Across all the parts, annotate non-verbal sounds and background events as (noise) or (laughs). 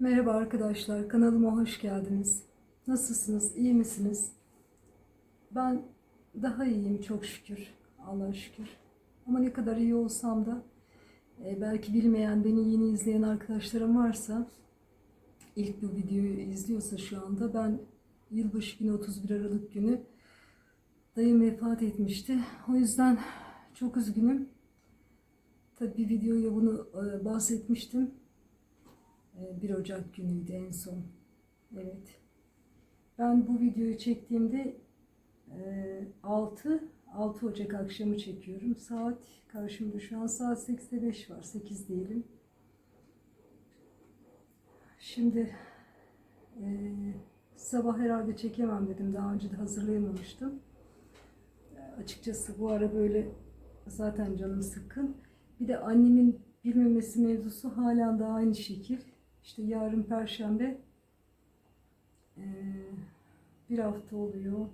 Merhaba arkadaşlar, kanalıma hoş geldiniz. Nasılsınız, iyi misiniz? Ben daha iyiyim çok şükür, Allah'a şükür. Ama ne kadar iyi olsam da e, belki bilmeyen, beni yeni izleyen arkadaşlarım varsa, ilk bu videoyu izliyorsa şu anda ben yılbaşı günü 31 Aralık günü dayım vefat etmişti. O yüzden çok üzgünüm. Tabii videoya bunu e, bahsetmiştim. Ee, 1 Ocak günüydü en son. Evet. Ben bu videoyu çektiğimde e, 6 6 Ocak akşamı çekiyorum. Saat karşımda şu an saat 8'de 5 var. 8 diyelim. Şimdi e, sabah herhalde çekemem dedim. Daha önce de hazırlayamamıştım. E, açıkçası bu ara böyle zaten canım sıkkın. Bir de annemin bilmemesi mevzusu halen daha aynı şekil. İşte yarın Perşembe eee, bir hafta oluyor.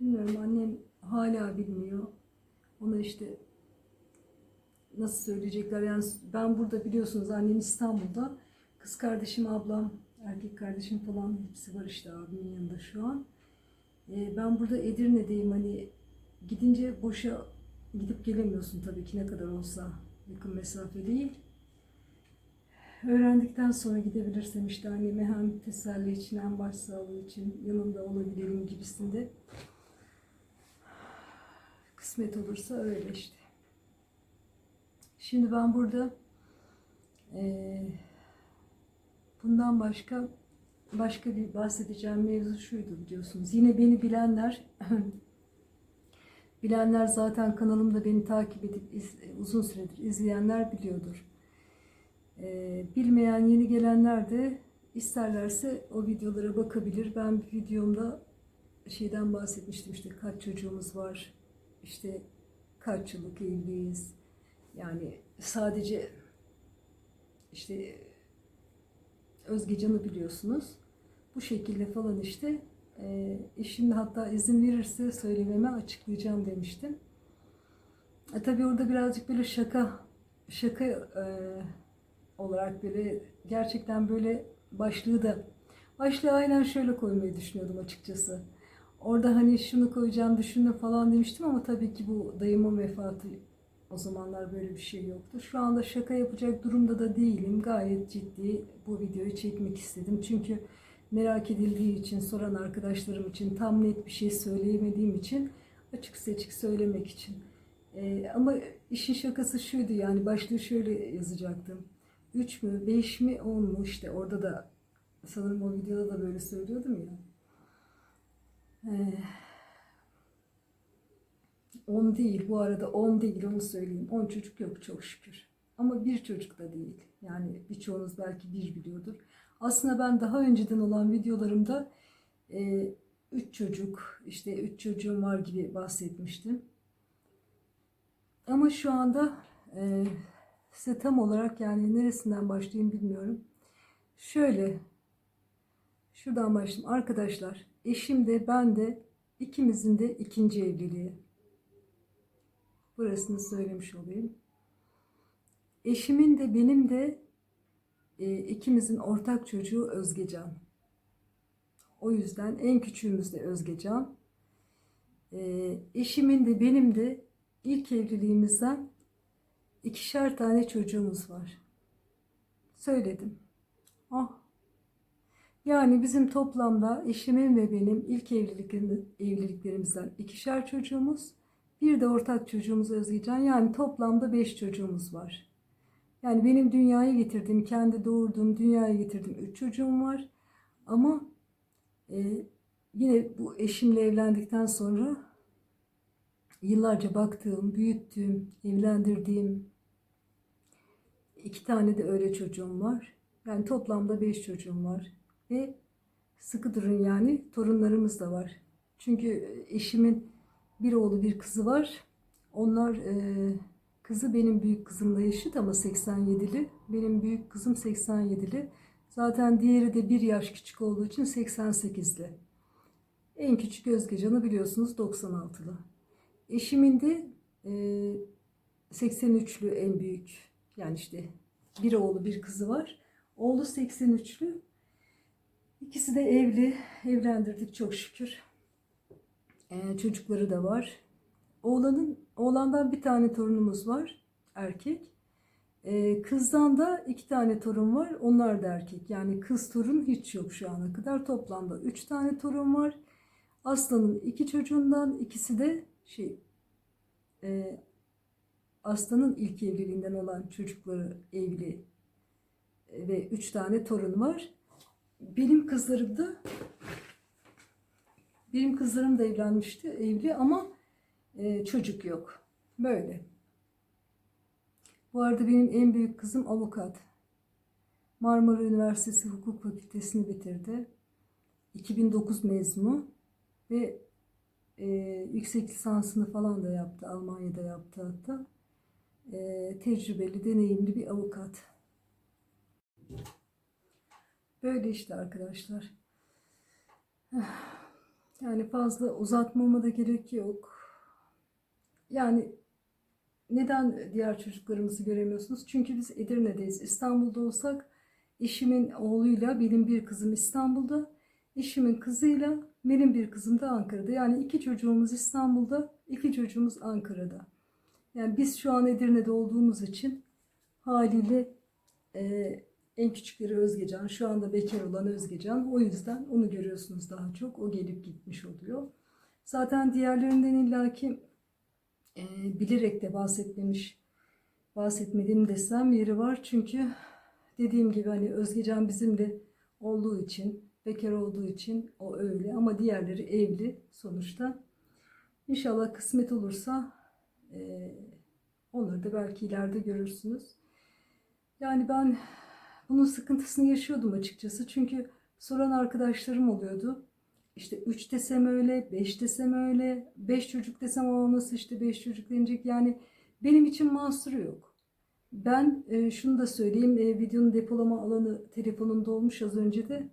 Bilmiyorum annem hala bilmiyor. Ona işte nasıl söyleyecekler yani ben burada biliyorsunuz annem İstanbul'da. Kız kardeşim, ablam, erkek kardeşim falan hepsi var işte abimin yanında şu an. Eee, ben burada Edirne'deyim hani gidince boşa gidip gelemiyorsun tabii ki ne kadar olsa yakın mesafe değil. Öğrendikten sonra gidebilirsem işte anneme hem teselli için hem başsağlığı için yanında olabilirim gibisinde. Kısmet olursa öyle işte. Şimdi ben burada eee, bundan başka başka bir bahsedeceğim mevzu şuydu biliyorsunuz. Yine beni bilenler (laughs) bilenler zaten kanalımda beni takip edip iz- uzun süredir izleyenler biliyordur. Ee, bilmeyen yeni gelenler de isterlerse o videolara bakabilir. Ben bir videomda şeyden bahsetmiştim işte kaç çocuğumuz var, işte kaç yıllık evliyiz. Yani sadece işte Özgecan'ı biliyorsunuz. Bu şekilde falan işte e, eşim hatta izin verirse söylememe açıklayacağım demiştim. E, tabii orada birazcık böyle şaka şaka e, olarak böyle gerçekten böyle başlığı da başlığı aynen şöyle koymayı düşünüyordum açıkçası. Orada hani şunu koyacağım düşündüm falan demiştim ama tabii ki bu dayımın vefatı o zamanlar böyle bir şey yoktu. Şu anda şaka yapacak durumda da değilim. Gayet ciddi bu videoyu çekmek istedim. Çünkü merak edildiği için, soran arkadaşlarım için tam net bir şey söyleyemediğim için açık seçik söylemek için. Ee, ama işin şakası şuydu yani başlığı şöyle yazacaktım. 3 mü, 5 mi, 10 mu işte orada da sanırım o videoda da böyle söylüyordum ya. Ee, 10 değil bu arada 10 değil onu söyleyeyim. 10 çocuk yok çok şükür. Ama bir çocuk da değil. Yani birçoğunuz belki bir biliyordur. Aslında ben daha önceden olan videolarımda 3 çocuk, işte 3 çocuğum var gibi bahsetmiştim. Ama şu anda e, size tam olarak yani neresinden başlayayım bilmiyorum. Şöyle, şuradan başlayayım. Arkadaşlar, eşim de ben de ikimizin de ikinci evliliği. Burasını söylemiş olayım. Eşimin de benim de e, ikimizin ortak çocuğu Özgecan. O yüzden en küçüğümüz de Özgecan. E, eşimin de benim de ilk evliliğimizden ikişer tane çocuğumuz var. Söyledim. Ah. Yani bizim toplamda eşimin ve benim ilk evliliklerimiz, evliliklerimizden ikişer çocuğumuz, bir de ortak çocuğumuz Özgecan. Yani toplamda beş çocuğumuz var. Yani benim dünyaya getirdiğim, kendi doğurduğum, dünyaya getirdiğim üç çocuğum var. Ama e, yine bu eşimle evlendikten sonra yıllarca baktığım, büyüttüğüm, evlendirdiğim iki tane de öyle çocuğum var. Yani toplamda beş çocuğum var. Ve sıkı durun yani torunlarımız da var. Çünkü eşimin bir oğlu bir kızı var. Onlar e, kızı benim büyük kızımla yaşıt ama 87'li. Benim büyük kızım 87'li. Zaten diğeri de bir yaş küçük olduğu için 88'li. En küçük Özgecan'ı biliyorsunuz 96'lı. Eşimin de e, 83'lü en büyük. Yani işte bir oğlu bir kızı var. Oğlu 83'lü. İkisi de evli. Evlendirdik çok şükür. Ee, çocukları da var. Oğlanın oğlandan bir tane torunumuz var. Erkek. Ee, kızdan da iki tane torun var. Onlar da erkek. Yani kız torun hiç yok şu ana kadar. Toplamda üç tane torun var. Aslan'ın iki çocuğundan ikisi de şey e, Aslan'ın ilk evliliğinden olan çocukları evli E, ve üç tane torun var. Benim kızlarım da benim kızlarım da evlenmişti, evli ama e, çocuk yok. Böyle. Bu arada benim en büyük kızım avukat. Marmara Üniversitesi Hukuk Fakültesini bitirdi. 2009 mezunu ve e, yüksek lisansını falan da yaptı. Almanya'da yaptı hatta. E, tecrübeli, deneyimli bir avukat. Böyle işte arkadaşlar. Yani fazla uzatmama da gerek yok. Yani neden diğer çocuklarımızı göremiyorsunuz? Çünkü biz Edirne'deyiz. İstanbul'da olsak eşimin oğluyla benim bir kızım İstanbul'da, eşimin kızıyla benim bir kızım da Ankara'da. Yani iki çocuğumuz İstanbul'da, iki çocuğumuz Ankara'da. Yani biz şu an Edirne'de olduğumuz için haliyle e, en küçükleri Özgecan, şu anda bekar olan Özgecan. O yüzden onu görüyorsunuz daha çok. O gelip gitmiş oluyor. Zaten diğerlerinden illaki e, bilerek de bahsetmemiş, bahsetmediğim desem yeri var. Çünkü dediğim gibi hani Özgecan bizimle olduğu için, bekar olduğu için o öyle. Ama diğerleri evli sonuçta. İnşallah kısmet olursa onları da belki ileride görürsünüz. Yani ben bunun sıkıntısını yaşıyordum açıkçası. Çünkü soran arkadaşlarım oluyordu. İşte 3 desem öyle, 5 desem öyle, 5 çocuk desem o nasıl işte 5 çocuk denecek. Yani benim için mahsuru yok. Ben e, şunu da söyleyeyim. E, videonun depolama alanı telefonumda olmuş az önce de.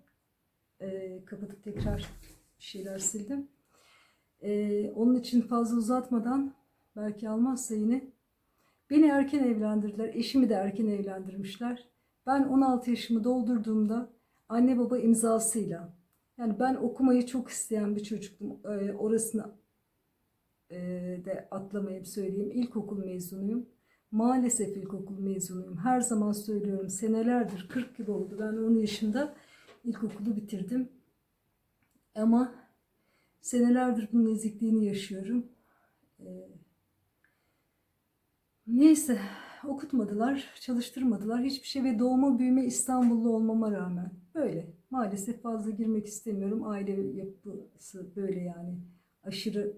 E, kapatıp tekrar bir şeyler sildim. E, onun için fazla uzatmadan belki almazsa yine beni erken evlendirdiler. Eşimi de erken evlendirmişler. Ben 16 yaşımı doldurduğumda anne baba imzasıyla yani ben okumayı çok isteyen bir çocuktum. Ee, orasını e, de atlamayıp söyleyeyim. İlkokul mezunuyum. Maalesef ilkokul mezunuyum. Her zaman söylüyorum senelerdir 40 yıl oldu. Ben 10 yaşında ilkokulu bitirdim. Ama senelerdir bunun ezikliğini yaşıyorum. Ee, neyse okutmadılar, çalıştırmadılar. Hiçbir şey ve doğma büyüme İstanbullu olmama rağmen böyle. Maalesef fazla girmek istemiyorum. Aile yapısı böyle yani. Aşırı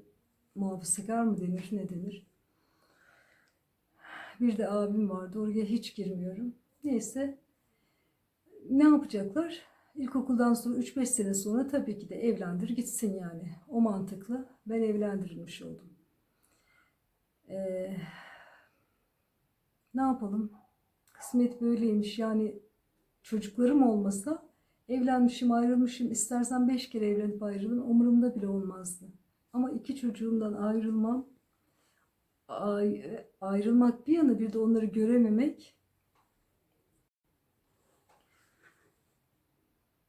muhafazakar mı denir, ne denir? Bir de abim vardı. Oraya hiç girmiyorum. Neyse. Ne yapacaklar? İlkokuldan sonra 3-5 sene sonra tabii ki de evlendir gitsin yani. O mantıklı. Ben evlendirilmiş oldum. Eee ne yapalım? Kısmet böyleymiş. Yani çocuklarım olmasa evlenmişim, ayrılmışım. İstersen beş kere evlenip ayrılın umurumda bile olmazdı. Ama iki çocuğumdan ayrılmam, ay- ayrılmak bir yana bir de onları görememek.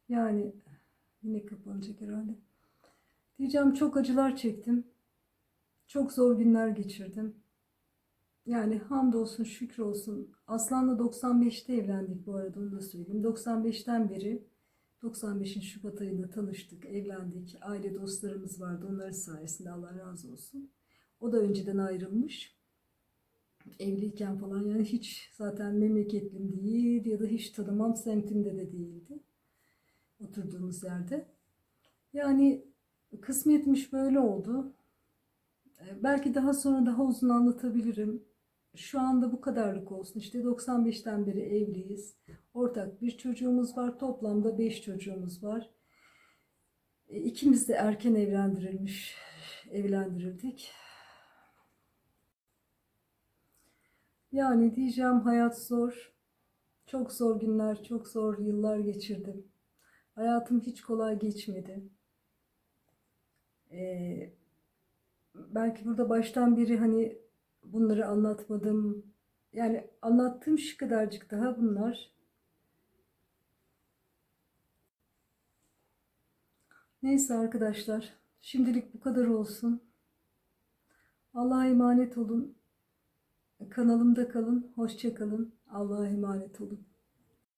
Yani yine kapanacak herhalde. Diyeceğim çok acılar çektim. Çok zor günler geçirdim. Yani hamdolsun şükür olsun. Aslan'la 95'te evlendik bu arada onu da söyleyeyim. 95'ten beri 95'in Şubat ayında tanıştık, evlendik. Aile dostlarımız vardı. Onların sayesinde Allah razı olsun. O da önceden ayrılmış. Evliyken falan yani hiç zaten memleketlim değil ya da hiç tanımam semtimde de değildi. Oturduğumuz yerde. Yani kısmetmiş böyle oldu. Ee, Belki daha sonra daha uzun anlatabilirim. Şu anda bu kadarlık olsun. İşte 95'ten beri evliyiz. Ortak bir çocuğumuz var. Toplamda 5 çocuğumuz var. E, İkimiz de erken evlendirilmiş, evlendirildik. Yani diyeceğim hayat zor. Çok zor günler, çok zor yıllar geçirdim. Hayatım hiç kolay geçmedi. Ee, belki burada baştan beri hani bunları anlatmadım. Yani anlattığım şu kadarcık daha bunlar. Neyse arkadaşlar. Şimdilik bu kadar olsun. Allah'a emanet olun. Kanalımda kalın. Hoşça kalın. Allah'a emanet olun.